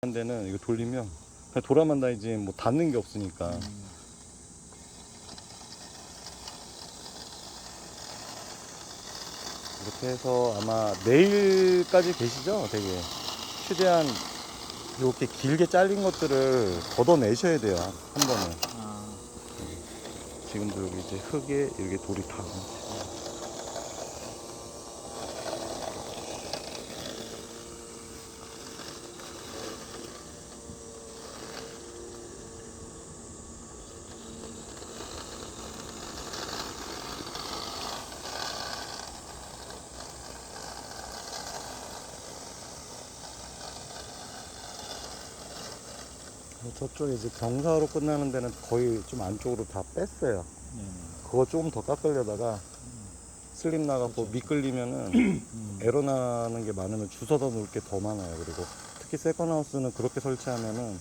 한 데는 이거 돌리면 그냥 돌아만 다니지 뭐 닿는 게 없으니까 음. 이렇게 해서 아마 내일까지 계시죠? 되게 최대한 이렇게 길게 잘린 것들을 걷어내셔야 돼요 한 번은 아, 지금도 여기 이제 흙에 이렇게 돌이 다 저쪽에 이제 경사로 끝나는 데는 거의 좀 안쪽으로 다 뺐어요. 네. 그거 조금 더 깎으려다가 슬립 나가고 미끌리면은 음. 에러 나는 게 많으면 주워다 놓을 게 더 많아요. 그리고 특히 세컨하우스는 그렇게 설치하면은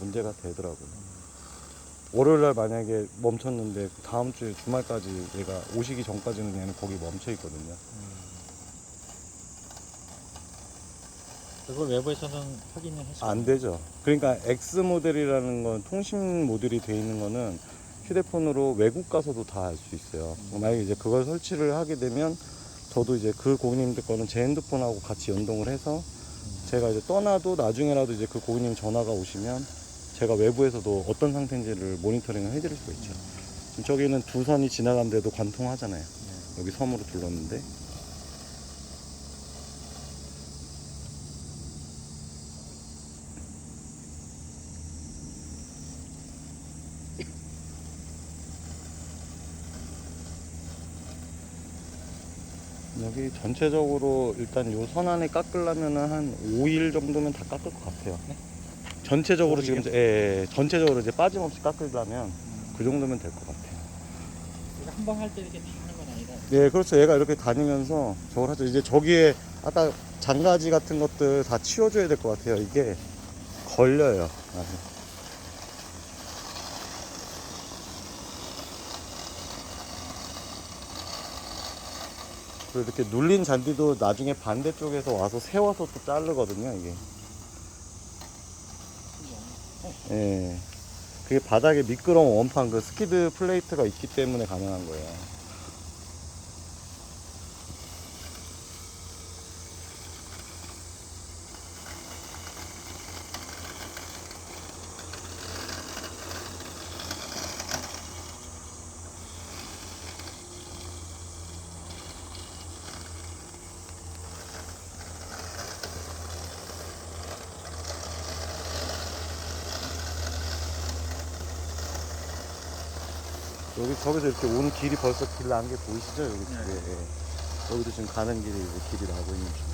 문제가 되더라고요. 월요일 날 만약에 멈췄는데 다음 주에 주말까지 얘가 오시기 전까지는 얘는 거기 멈춰 있거든요. 그걸 외부에서는 확인을 했어요. 안 되죠. 그러니까 X 모델이라는 건 통신 모듈이 돼 있는 거는 휴대폰으로 외국 가서도 다 알 수 있어요. 만약에 이제 그걸 설치를 하게 되면 저도 이제 그 고객님들 거는 제 핸드폰하고 같이 연동을 해서 제가 이제 떠나도 나중에라도 이제 그 고객님 전화가 오시면 제가 외부에서도 어떤 상태인지를 모니터링을 해드릴 수가 있죠. 지금 저기는 두 선이 지나간데도 관통하잖아요. 네. 여기 섬으로 둘렀는데 여기 전체적으로 일단 요 선 안에 깎으려면은 한 5일 정도면 다 깎을 것 같아요. 네? 전체적으로 지금? 이제- 예, 예, 전체적으로 이제 빠짐없이 깎으려면 음. 그 정도면 될 것 같아요. 한 번 할 때 이렇게 다 하는 건 아니라 네, 그렇죠. 얘가 이렇게 다니면서 저걸 하죠. 이제 저기에 아까 장가지 같은 것들 다 치워줘야 될 것 같아요. 이게 걸려요. 아주. 그리고 이렇게 눌린 잔디도 나중에 반대쪽에서 와서 세워서 또 자르거든요, 이게. 예. 그게 바닥에 미끄러운 원판 그 스키드 플레이트가 있기 때문에 가능한 거예요. 여기 저기서 이렇게 온 길이 벌써 길 난 게 보이시죠? 여기 네. 뒤에. 예. 여기도 지금 가는 길이 이제 길이 나고 있는 중.